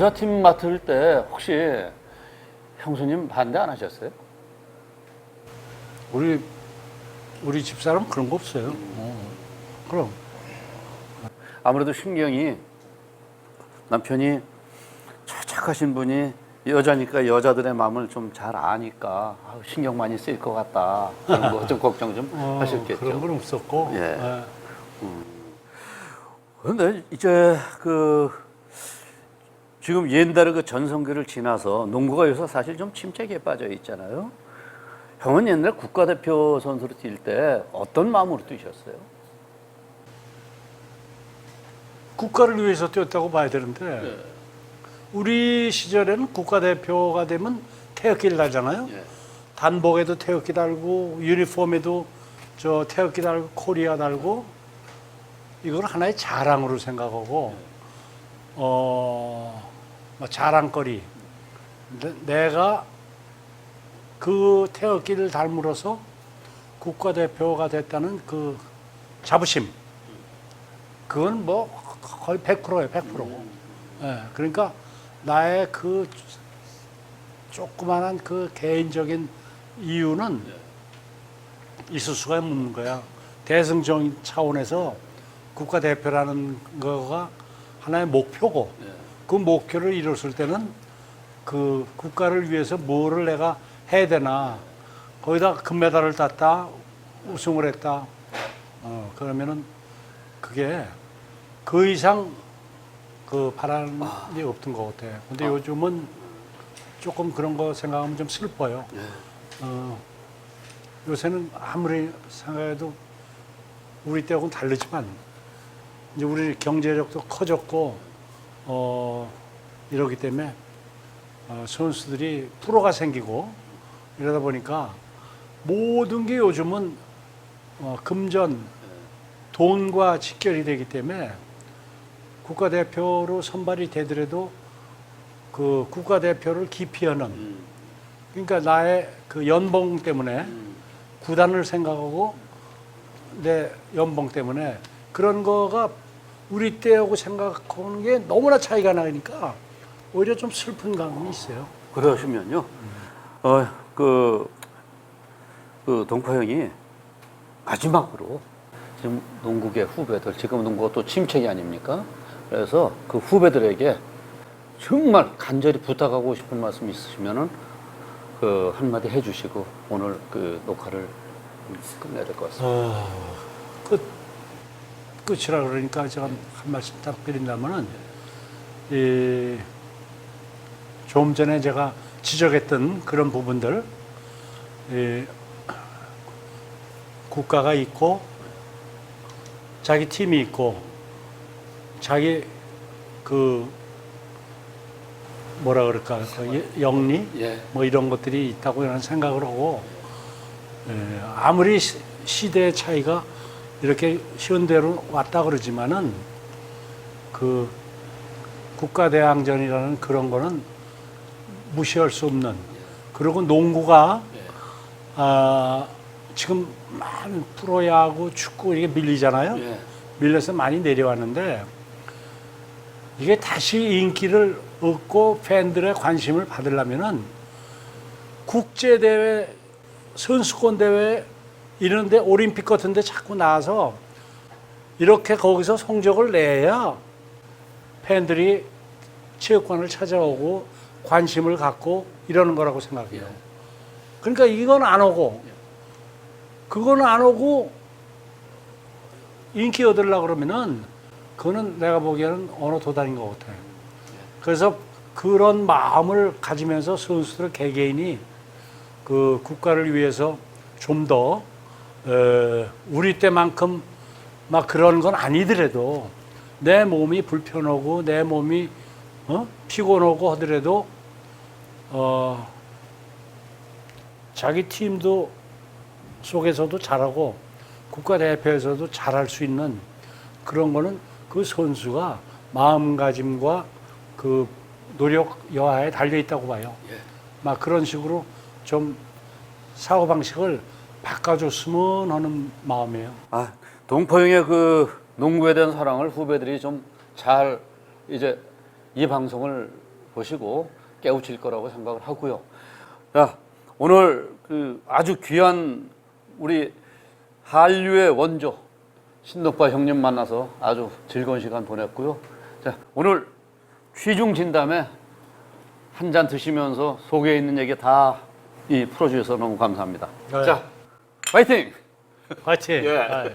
그 여자팀 맡을 때 혹시 형수님 반대 안 하셨어요? 우리 우리 집사람 그런 거 없어요. 어. 그럼 아무래도 신경이 남편이 착하신 분이 여자니까 여자들의 마음을 좀 잘 아니까 아우, 신경 많이 쓰일 것 같다 그런 거 좀 걱정 좀 어, 하셨겠죠. 그런 건 없었고. 예. 예. 그런데 이제 그 지금 옛날의 그 전성기를 지나서 농구가 요새 사실 좀 침체기에 빠져 있잖아요. 형은 옛날 국가대표 선수로 뛸 때 어떤 마음으로 뛰셨어요? 국가를 위해서 뛰었다고 봐야 되는데 네. 우리 시절에는 국가대표가 되면 태극기를 달잖아요. 예. 단복에도 태극기 달고 유니폼에도 저 태극기 달고 코리아 달고 이걸 하나의 자랑으로 생각하고 어 뭐 자랑거리. 내- 내가 그 태극기를 달므로써 국가대표가 됐다는 그 자부심. 그건 뭐 거의 100%예요 100% 예, 그러니까 나의 그 조그만한 그 개인적인 이유는 있을 수가 없는 거야. 대승적인 차원에서 국가대표라는 거가 하나의 목표고 그 목표를 이뤘을 때는 그 국가를 위해서 뭐를 내가 해야 되나 거기다 금메달을 땄다 우승을 했다 어, 그러면은 그게 그 이상 그 바라는 게 없던 것 같아. 근데 요즘은 조금 그런 거 생각하면 좀 슬퍼요. 어, 요새는 아무리 생각해도 우리 때하고는 다르지만 이제 우리 경제력도 커졌고 어, 이러기 때문에 어, 선수들이 프로가 생기고 이러다 보니까 모든 게 요즘은 어, 금전 돈과 직결이 되기 때문에 국가대표로 선발이 되더라도 그 국가대표를 기피하는 그러니까 나의 그 연봉 때문에 구단을 생각하고 내 연봉 때문에 그런 거가 우리 때하고 생각하는 게 너무나 차이가 나니까 오히려 좀 슬픈 감이 있어요. 그러시면요, 어, 그, 그 동포 형이 마지막으로 지금 농구계 후배들, 지금 농구가 또 침체기 아닙니까? 그래서 그 후배들에게 정말 간절히 부탁하고 싶은 말씀 있으시면은 그 한마디 해주시고 오늘 그 녹화를 끝내야 될 것 같습니다. 어, 끝 끝이라 그러니까 제가 한 말씀 딱 드린다면은 이, 좀 전에 제가 지적했던 그런 부분들 이, 국가가 있고 자기 팀이 있고 자기 그 뭐라 그럴까 그 영리 예. 뭐 이런 것들이 있다고 저는 생각을 하고 예, 아무리 시- 시대의 차이가 이렇게 현대로 왔다 그러지만은 그 국가대항전이라는 그런 거는 무시할 수 없는 그리고 농구가 아, 지금 많은 프로야구, 축구 이게 밀리잖아요. 예. 밀려서 많이 내려왔는데 이게 다시 인기를 얻고 팬들의 관심을 받으려면은 국제 대회, 선수권 대회 이런데 올림픽 같은데 자꾸 나와서 이렇게 거기서 성적을 내야 팬들이 체육관을 찾아오고 관심을 갖고 이러는 거라고 생각해요. 그러니까 이건 안 오고 그거는 안 오고 인기 얻으려고 그러면은 그거는 내가 보기에는 어느 도단인 것 같아요. 그래서 그런 마음을 가지면서 선수들 개개인이 그 국가를 위해서 좀더 우리 때만큼 막 그런 건 아니더라도 내 몸이 불편하고 내 몸이 어? 피곤하고 하더라도 어 자기 팀도 속에서도 잘하고 국가대표에서도 잘할 수 있는 그런 거는 그 선수가 마음가짐과 그 노력 여하에 달려 있다고 봐요. 막 그런 식으로 좀 사고 방식을 바꿔줬으면 하는 마음이에요. 아, 동포 형의 그 농구에 대한 사랑을 후배들이 좀 잘 이제 이 방송을 보시고 깨우칠 거라고 생각을 하고요. 자, 오늘 그 아주 귀한 우리 한류의 원조 신덕바 형님 만나서 아주 즐거운 시간 보냈고요. 자, 오늘 취중 진담에 한 잔 드시면서 속에 있는 얘기 다 이 풀어주셔서 너무 감사합니다. 네. 자, 파이팅! 화이팅! 예. 아,